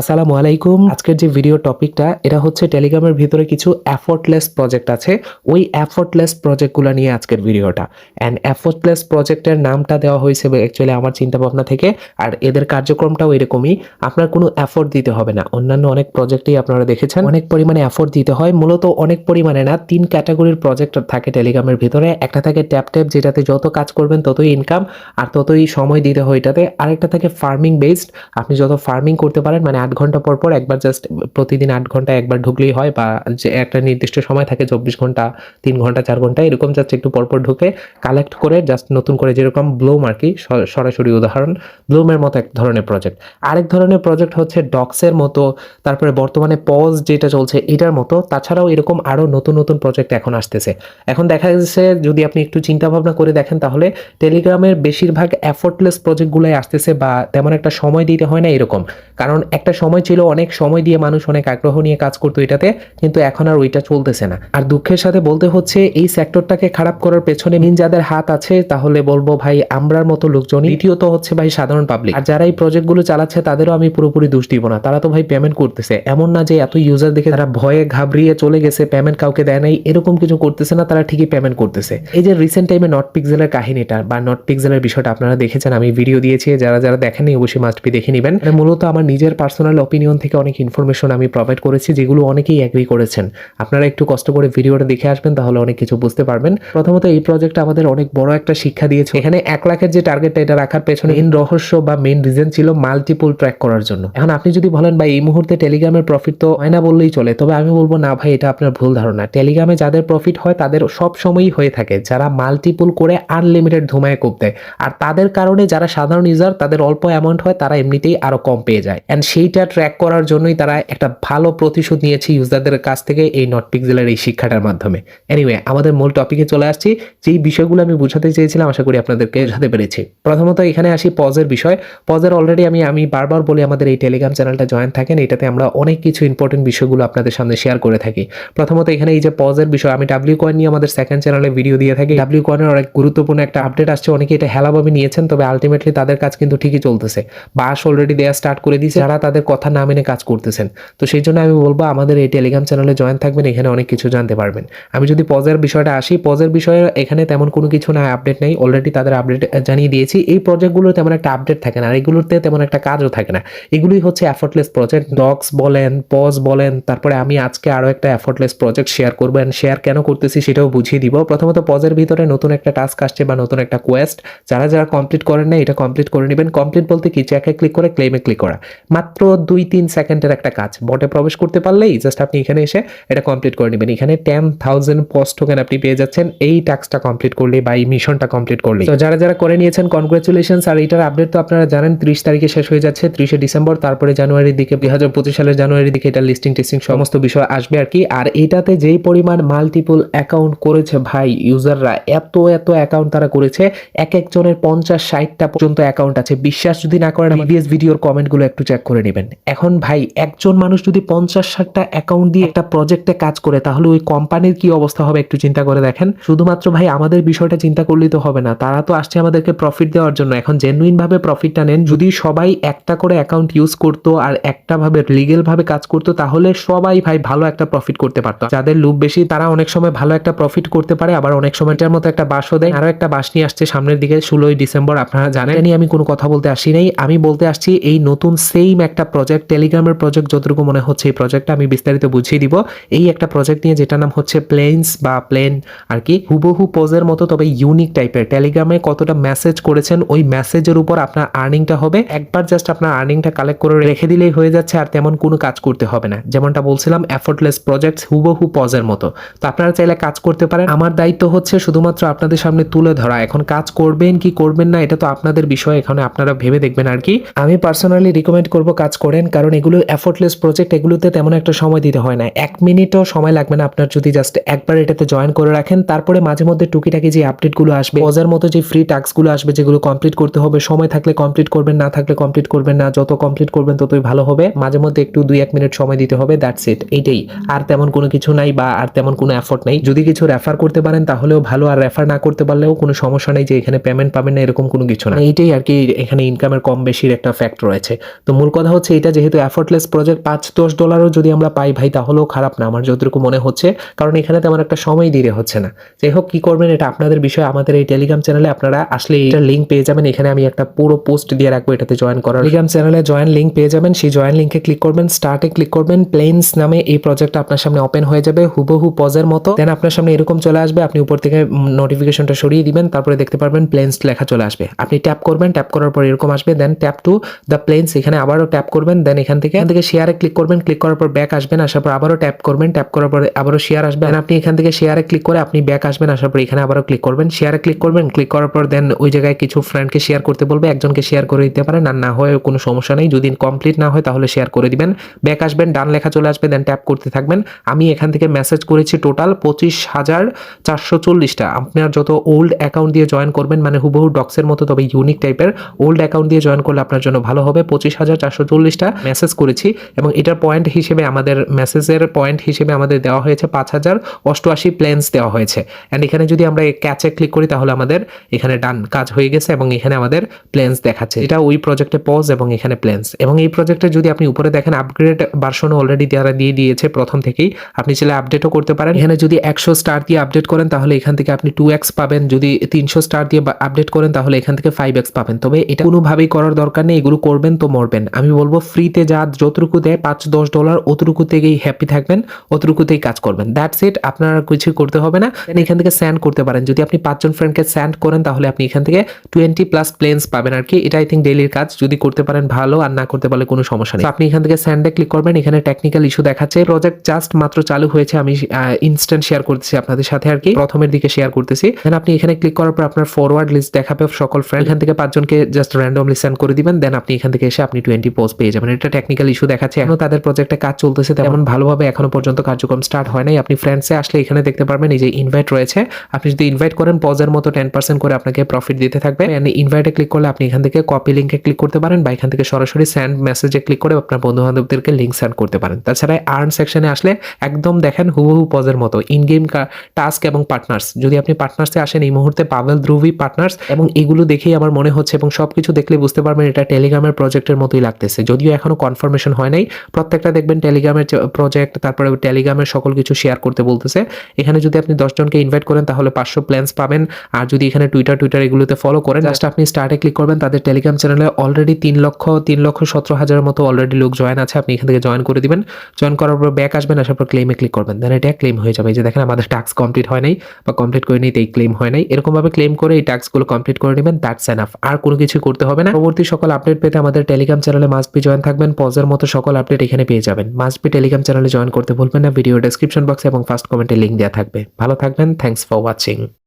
আসসালামু আলাইকুম। আজকের যে ভিডিও টপিকটা এটা হচ্ছে টেলিগ্রামের ভিতরে কিছু এফোর্টলেস প্রজেক্ট আছে। ওই এফোর্টলেস প্রজেক্টগুলো নিয়ে আজকের ভিডিওটা অ্যান্ড এফোর্টলেস প্রজেক্টের নামটা দেওয়া হয়েছে অ্যাকচুয়ালি আমার চিন্তা ভাবনা থেকে, আর এদের কার্যক্রমটাও এরকমই। আপনার কোনো এফোর্ট দিতে হবে না। অন্যান্য অনেক প্রজেক্টেই আপনারা দেখেছেন। অনেক পরিমাণে এফোর্ট দিতে হয়। মূলত অনেক পরিমাণে না, তিন ক্যাটাগরির প্রজেক্ট থাকে টেলিগ্রামের ভিতরে। একটা থাকে ট্যাপ ট্যাপ যেটাতে যত কাজ করবেন ততই ইনকাম আর ততই সময় দিতে হয় এটাতে। আরেকটা থাকে ফার্মিং বেসড আপনি যত ফার্মিং করতে পারেন মানে আট ঘণ্টা পর পর একবার জাস্ট প্রতিদিন আট ঘণ্টা একবার ঢুকলেই হয় বা যে একটা নির্দিষ্ট সময় থাকে চব্বিশ ঘণ্টা, তিন ঘণ্টা, চার ঘণ্টা, এরকম জাস্ট একটু পরপর ঢুকে কালেক্ট করে জাস্ট নতুন করে যেরকম ব্লোম আর কি সরাসরি উদাহরণ ব্লোমের মতো এক ধরনের প্রজেক্ট আরেক ধরনের প্রজেক্ট হচ্ছে ডক্সের মতো, তারপরে বর্তমানে পজ যেটা চলছে এটার মতো, তাছাড়াও এরকম আরও নতুন নতুন প্রজেক্ট এখন আসতেছে। এখন দেখা যাচ্ছে যদি আপনি একটু চিন্তা ভাবনা করে দেখেন তাহলে টেলিগ্রামের বেশিরভাগ এফোর্টলেস প্রজেক্টগুলোই আসতেছে বা তেমন একটা সময় দিতে হয় না এরকম। কারণ একটা সময় ছিল, অনেক সময় দিয়ে মানুষ অনেক আগ্রহ নিয়ে কাজ করতো এটাতে, কিন্তু এখন আর ওইটা চলতেছে না। আর দুঃখের সাথে বলতে হচ্ছে, এই সেক্টরটাকে খারাপ করার পেছনে মিন যাদের হাত আছে, তাহলে বলব ভাই, আমরার মতো লোকজন দ্বিতীয়ত হচ্ছে ভাই, সাধারণ পাবলিক আর যারা এই প্রজেক্টগুলো চালাচ্ছে, তাদেরও আমি পুরোপুরি দোষ দিব না। তারা তো ভাই পেমেন্ট করতেছে। এমন না যে এত ইউজার দেখে তারা ভয়ে ঘাবড়িয়ে চলে গেছে পেমেন্ট কাউকে দেয় নাই, এরকম কিছু করতেছে না, তারা ঠিকই পেমেন্ট করতেছে। এই যে রিসেন্ট টাইমে নট পিক্সেলের কাহিনীটা, বা নট পিক্সেলের বিষয়টা আপনারা দেখেছেন, আমি ভিডিও দিয়েছি, যারা যারা দেখেননি, অবশ্যই মাস্ট বি দেখে নেবেন। মানে মূলত আমার নিজের পার্সোনাল অপিনিয়ন থেকে অনেক ইনফরমেশন আমি প্রোভাইড করেছি, যেগুলো অনেকেই অ্যাগ্রি করেছেন। আপনারা একটু কষ্ট করে ভিডিওটা দেখে আসবেন, তাহলে অনেক কিছু বুঝতে পারবেন। প্রথমত, এই প্রজেক্টটা আমাদের অনেক বড় একটা শিক্ষা দিয়েছে। এখানে এক লাখের যে টার্গেটটা এটা রাখার পেছনে মেন রহস্য বা মেন রিজন ছিল মাল্টিপল ট্র্যাক করার জন্য। এখন আপনি যদি বলেন, ভাই, এই মুহূর্তে টেলিগ্রামের প্রফিট তো হয় না বললেই চলে। তবে আমি বলব, না, ভাই, এটা আপনার ভুল ধারণা। টেলিগ্রামে যাদের প্রফিট হয়, তাদের সব সময়ই হয়ে থাকে। যারা মাল্টিপল করে আনলিমিটেড ধুমায় কোপ দেয়। আর তাদের কারণে যারা সাধারণ ইউজার তাদের অল্প অ্যামাউন্ট হয়, তারা এমনিতেই আরও কম পেয়ে যায়। অ্যান্ড সেইটা ট্র্যাক করার জন্যই তারা একটা ভালো প্রতিশোধ নিয়েছে ইউজারদের কাছ থেকে এই নট পিক্সেলের এই শিক্ষাটার মাধ্যমে। এনিওয়ে আমাদের মূল টপিকে চলে আসছি, যেই বিষয়গুলো আমি বোঝাতে চেয়েছিলাম, আশা করি আপনাদেরকে বোঝাতে পেরেছি। প্রথমত এখানে আসি পজের বিষয়। পজের অলরেডি আমি আমি বারবার বলি, আমাদের এই টেলিগ্রাম চ্যানেলটা জয়েন থাকেন, এটাতে আমরা অনেক কিছু ইম্পর্টেন্ট বিষয়গুলো আপনাদের সামনে শেয়ার করে থাকি। প্রথমত এখানে এই যে পজের বিষয়, আমি ডাব্লিউ কয়েন নিয়ে আমাদের সেকেন্ড চ্যানেলে ভিডিও দিয়ে থাকি। ডাব্লিউ কয়েনের অনেক গুরুত্বপূর্ণ একটা আপডেট আসছে, অনেকে এটা হেলাভাবে নিয়েছেন, তবে আলটিমেটলি তাদের কাজ কিন্তু ঠিকই চলতেছে। বাস অলরেডি দেওয়া স্টার্ট করে দিয়েছে। যারা তাদের কথা না মেনে কাজ করতেছেন। তো সেই জন্য আমি বলব, আমাদের এই টেলিগ্রাম চ্যানেলে জয়েন থাকবেন, এখানে অনেক কিছু জানতে পারবেন। আমি যদি পজের বিষয়টা আসি, পজের বিষয়ে এখানে তেমন কোনো কিছু না আপডেট নেই। অলরেডি তাদের আপডেট জানিয়ে দিয়েছি। এই প্রজেক্টগুলোর তেমন একটা আপডেট থাকে না, আর এগুলোতে তেমন একটা কাজও থাকে না। এগুলোই হচ্ছে অ্যাফোর্টলেস প্রজেক্ট ডক্স বলেন পজ বলেন, তারপরে আমি আজকে আরও একটা এফোর্টলেস প্রজেক্ট শেয়ার করব। অ্যান্ড শেয়ার কেন করতেছি সেটাও বুঝিয়ে দিব। প্রথমত পজের ভিতরে নতুন একটা টাস্ক আসছে বা নতুন একটা কোয়েস্ট যারা যারা কমপ্লিট করেন না এটা কমপ্লিট করে নেবেন। কমপ্লিট বলতে কি? চ্যাকে ক্লিক করে ক্লেমে ক্লিক করা। মাত্র দুই তিন সেকেন্ডের একটা কাজ। বটে প্রবেশ করতে পারলেই জাস্ট আপনি এখানে এসে এটা কমপ্লিট করে নেবেন। এখানে টেন থাউজেন্ড পোস্ট টোকেন আপনি পেয়ে যাচ্ছেন। এই টাস্কটা কমপ্লিট করলে বা এই মিশনটা কমপ্লিট করলে। তো যারা যারা করে নিয়েছেন কনগ্রাচুলেশনস আর এটার আপডেট তো আপনারা জানেন, ত্রিশ তারিখে শেষ হয়ে যাচ্ছে, ত্রিশে ডিসেম্বর, তারপরে জানুয়ারির দিকে, দুই হাজার পঁচিশ সালের জানুয়ারির দিকে এটা লিস্টিং টেস্টিং সমস্ত বিষয় আসবে আর কি। আর এটাতে যেই পরিমাণ মাল্টিপল অ্যাকাউন্ট করেছে ভাই ইউজাররা এত এত অ্যাকাউন্ট তারা করেছে। এক একজনের পঞ্চাশ, ষাটটা পর্যন্ত অ্যাকাউন্ট আছে। বিশ্বাস যদি না করেন ভিডিওর কমেন্টগুলো একটু চেক করে নেবেন। এখন ভাই, একজন মানুষ যদি পঞ্চাশ ষাটটা অ্যাকাউন্ট দিয়ে একটা প্রজেক্টে কাজ করে, তাহলে ওই কোম্পানির কি অবস্থা হবে একটু চিন্তা করে দেখেন। শুধুমাত্র ভাই, আমাদের বিষয়টা চিন্তা করলেই তো হবে না। তারা তো আসছে আমাদেরকে প্রফিট দেওয়ার জন্য। এখন জেনুইন ভাবে প্রফিটটা নেন। যদি সবাই একটা করে অ্যাকাউন্ট ইউজ করতো আর একটা ভাবে লিগেল ভাবে কাজ করতো, তাহলে সবাই ভাই ভালো একটা প্রফিট করতে পারতো। যাদের লুপ বেশি, তারা অনেক সময় ভালো একটা প্রফিট করতে পারে। আবার অনেক সময় এটার মতো একটা বাসও দেয়। আরও একটা বাস নিয়ে আসছে সামনের দিকে, ষোলোই ডিসেম্বর, আপনারা জানেন। আমি কোনো কথা বলতে আসি নাই। আমি বলতে আসছি, এই নতুন সেম একটা প্রজেক্ট টেলিগ্রামের প্রজেক্ট যতটুকু মনে হচ্ছে এই প্রজেক্টটা আমি বিস্তারিত বুঝিয়ে দিব। এই একটা প্রজেক্ট নিয়ে যেটা নাম হচ্ছে প্লেন্স বা প্লেন আর কি, হুবহু পোজের মতো তবে ইউনিক টাইপের টেলিগ্রামে কতটা মেসেজ করেছেন ওই মেসেজের উপর আপনার আর্নিংটা হবে। একবার জাস্ট আপনার আর্নিংটা কালেক্ট করে রেখে দিলেই হয়ে যাচ্ছে আর তেমন কোনো কাজ করতে হবে না। যেমনটা বলছিলাম এফোর্টলেস প্রজেক্ট হুবহু পজের মতো। তো আপনারা চাইলে কাজ করতে পারেন। আমার দায়িত্ব হচ্ছে শুধুমাত্র আপনাদের সামনে তুলে ধরা। এখন কাজ করবেন কি করবেন না, এটা তো আপনাদের বিষয়, এখানে আপনারা ভেবে দেখবেন আর কি। আমি পার্সোনালি রিকমেন্ড করব কাজ করেন, কারণ এগুলো এফোর্টলেস প্রজেক্ট এগুলোতে তেমন একটা সময় দিতে হয় না। এক মিনিটও সময় লাগবে না আপনার যদি জাস্ট একবার এটাতে জয়েন করে রাখেন। তারপরে মাঝে মধ্যে টুকিটাকি যে আপডেটগুলো আসবে পজের মতো যে ফ্রি টাস্কগুলো আসবে, যেগুলো কমপ্লিট করতে হবে, সময় থাকলে কমপ্লিট করবেন, না থাকলে কমপ্লিট করবেন না, যত কমপ্লিট করবেন ততই ভালো হবে। মাঝে মধ্যে একটু দুই এক মিনিট সময় দিতে হবে দ্যাটস ইট এইটাই। আর তেমন কোনো কিছু নাই বা আর তেমন কোনো এফোর্ট নেই। যদি কিছু রেফার করতে পারেন, তাহলেও ভালো, আর রেফার না করতে পারলেও কোনো সমস্যা নেই যে এখানে পেমেন্ট পাবেন না, এরকম কোনো কিছু না। এইটাই আর কি, এখানে ইনকামের কম বেশির একটা ফ্যাক্ট রয়েছে। তো মূল কথা হচ্ছে হচ্ছে এটা যেহেতু এফোর্টলেস প্রজেক্ট পাঁচ দশ ডলারও যদি আমরা পাই ভাই, তাহলেও খারাপ না। আমার যতটুকু মনে হচ্ছে, কারণ এখানে তেমন একটা সময় দিতে হচ্ছে না। যাই হোক কি করবেন এটা আপনাদের বিষয়, আমাদের এই টেলিগ্রাম চ্যানেলে আপনারা আসলে এটা লিঙ্ক পেয়ে যাবেন। এখানে আমি একটা পুরো পোস্ট দিয়ে রাখব, এটাতে জয়েন করার। টেলিগ্রাম চ্যানেলে জয়েন লিঙ্ক পেয়ে যাবেন। সেই জয়েন লিঙ্কে ক্লিক করবেন স্টার্টে ক্লিক করবেন প্লেন্স নামে এই প্রজেক্টটা আপনার সামনে ওপেন হয়ে যাবে, হুবহু পজের মতো। দেন আপনার সামনে এরকম চলে আসবে, আপনি উপর থেকে নোটিফিকেশনটা সরিয়ে দিবেন, তারপরে দেখতে পারবেন প্লেন্স লেখা চলে আসবে। আপনি ট্যাপ করবেন ট্যাপ করার পর এরকম আসবে then tap to the plans এখানে আবারও ট্যাপ করবেন দেন এখান থেকে এখান থেকে শেয়ারে ক্লিক করবেন ক্লিক করার পর ব্যাক আসবেন, আসার পর আবারও ট্যাপ করবেন ট্যাপ করার পর আবারও শেয়ার আসবে। দেন আপনি এখান থেকে শেয়ারে ক্লিক করে আপনি ব্যাক আসবেন, আসার পর এখানে আবারও ক্লিক করবেন। শেয়ারে ক্লিক করবেন ক্লিক করার পর দেন ওই জায়গায় কিছু ফ্রেন্ডকে শেয়ার করতে বলবে, একজনকে শেয়ার করে দিতে পারেন। আর না হয় কোনো সমস্যা নেই, যদি কমপ্লিট না হয় তাহলে শেয়ার করে দিবেন। ব্যাক আসবেন, ডান লেখা চলে আসবে দেন ট্যাপ করতে থাকবেন। আমি এখান থেকে মেসেজ করেছি টোটাল পঁচিশ হাজার চারশো চল্লিশটা। আপনার যত ওল্ড অ্যাকাউন্ট দিয়ে জয়েন করবেন মানে হুবহু ডক্সের মতো, তবে ইউনিক টাইপের ওল্ড অ্যাকাউন্ট দিয়ে জয়েন করলে আপনার জন্য ভালো হবে। পঁচিশ হাজার চারশো চল্লিশটা মেসেজ করেছি এবং এটার পয়েন্ট হিসেবে আমাদের মেসেজের পয়েন্ট হিসেবে আমাদের দেওয়া হয়েছে পাঁচ হাজার অষ্টআশি প্লেন্স দেওয়া হয়েছে। অ্যান্ড এখানে যদি আমরা ক্যাচে ক্লিক করি তাহলে আমাদের এখানে ডান কাজ হয়ে গেছে এবং এখানে আমাদের প্লেন্স দেখাচ্ছে। এটা ওই প্রজেক্টে পজ এবং এখানে প্লেন্স এবং এই প্রজেক্টে যদি আপনি উপরে দেখেন আপগ্রেড ভার্সন অলরেডি তারা দিয়ে দিয়েছে প্রথম থেকেই, আপনি চাইলে আপডেটও করতে পারেন। এখানে যদি একশো স্টার দিয়ে আপডেট করেন তাহলে এখান থেকে আপনি টু এক্স পাবেন। যদি তিনশো স্টার দিয়ে আপডেট করেন তাহলে এখান থেকে ফাইভ এক্স পাবেন। তবে এটা কোনোভাবেই করার দরকার নেই, এগুলো করবেন তো মরবেন। আমি বলব ফ্রিতে যা যতটুকু দেয়, পাঁচ দশ ডলার অতটুকু থেকেই হ্যাপি থাকবেন অতটুকুতেই কাজ করবেন। দ্যাটস ইট আপনার কিছু করতে হবে না। এখান থেকে স্যান্ড করতে পারেন। যদি আপনি পাঁচজন ফ্রেন্ডকে স্যান্ড করেন, তাহলে আপনি এখান থেকে টোয়েন্টি প্লাস প্লেন্স পাবেন আর কি। এটা আই থিঙ্ক ডেলির কাজ। যদি করতে পারেন ভালো, আর না করতে পারলে কোনো সমস্যা নেই। আপনি এখান থেকে স্যান্ডে ক্লিক করবেন। এখানে টেকনিক্যাল ইস্যু দেখাচ্ছে। প্রজেক্ট জাস্ট মাত্র চালু হয়েছে, আমি ইনস্ট্যান্ট শেয়ার করতেছি আপনাদের সাথে আর কি। প্রথমের দিকে শেয়ার করতেছি। দেন আপনি এখানে ক্লিক করার পর আপনার ফরওয়ার্ড লিস্ট দেখাবে সকল ফ্রেন্ড এখান থেকে পাঁচজনকে জাস্ট র্যান্ডমলি সেন্ড করে দিবেন। দেন আপনি এখান থেকে এসে আপনি টোয়েন্টি পোস্ট পেয়ে যাবেন। এটা টেকনিক্যাল ইস্যু দেখাচ্ছে, এখনও তাদের প্রজেক্টে কাজ চলতেছে তেমন ভালোভাবে এখনও পর্যন্ত কার্যক্রম স্টার্ট হয় নাই। আপনি ফ্রেন্ডসে আসলে এখানে দেখতে পারবেন, এই যে ইনভাইট রয়েছে। আপনি যদি ইনভাইট করেন পজের মতো টেন পার্সেন্ট করে আপনাকে প্রফিট দিতে থাকবে। ইনভাইটে ক্লিক করলে আপনি এখান থেকে কপি লিঙ্কে ক্লিক করতে পারেন বা এখান থেকে সরাসরি স্যান্ড মেসেজে ক্লিক করে আপনার বন্ধু বান্ধবদেরকে লিঙ্ক স্যান্ড করতে পারেন। তাছাড়া আর্ন সেকশনে আসলে একদম দেখেন হুবহু পজের মতো। ইন গেম টাস্ক এবং পার্টনার্স যদি আপনি পার্টনার্সে আসেন, এই মুহূর্তে পাভেল, ধ্রুবী পার্টনার্স এবং এগুলো দেখেই আমার মনে হচ্ছে এবং সবকিছু দেখলে বুঝতে পারবেন এটা টেলিগ্রামের প্রজেক্টের মতোই লাগতেছে। যদিও এখনও কনফার্মেশন হয় নাই। প্রত্যেকটা দেখবেন টেলিগ্রামের প্রজেক্ট তারপরে টেলিগ্রামের সকল কিছু শেয়ার করতে বলতেছে। এখানে যদি আপনি দশজনকে ইনভাইট করেন তাহলে পাঁচশো প্ল্যান্স পাবেন। আর যদি এখানে টুইটার টুইটার এগুলোতে ফলো করেন জাস্ট আপনি স্টার্টে ক্লিক করবেন তাদের টেলিগ্রাম চ্যানেলে অলরেডি তিন লক্ষ তিন লক্ষ সতেরো হাজারের মতো অলরেডি লোক জয়েন আছে। আপনি এখান থেকে জয়েন করে দিবেন। জয়েন করার পর ব্যাক আসবেন আসার পর ক্লেমে ক্লিক করবেন। দেন এটা ক্লেম হয়ে যাবে। এই যে দেখেন আমাদের টাস্ক কমপ্লিট হয় নাই বা কমপ্লিট করে নিতে এই ক্লেম হয় নাই। এরকমভাবে ক্লেম করে এই টাস্কগুলো কমপ্লিট করে নেবেন দ্যাটস এনাফ আর কোনো কিছু করতে হবে না। পরবর্তী সকল আপডেট পেতে আমাদের টেলিগ্রাম চ্যানেলে মাস্ট বি জয়েন থাকবেন পজের মতো সকল আপডেট এখানে পেয়ে যাবেন। মাস্ট বি টেলিগ্রাম চ্যানেলে জয়েন করতে ভুলবেন না ভিডিও ডেসক্রিপশন বক্সে এবং ফার্স্ট কমেন্টে লিঙ্ক দেওয়া থাকবে। ভালো থাকবেন থ্যাংকস ফর ওয়াচিং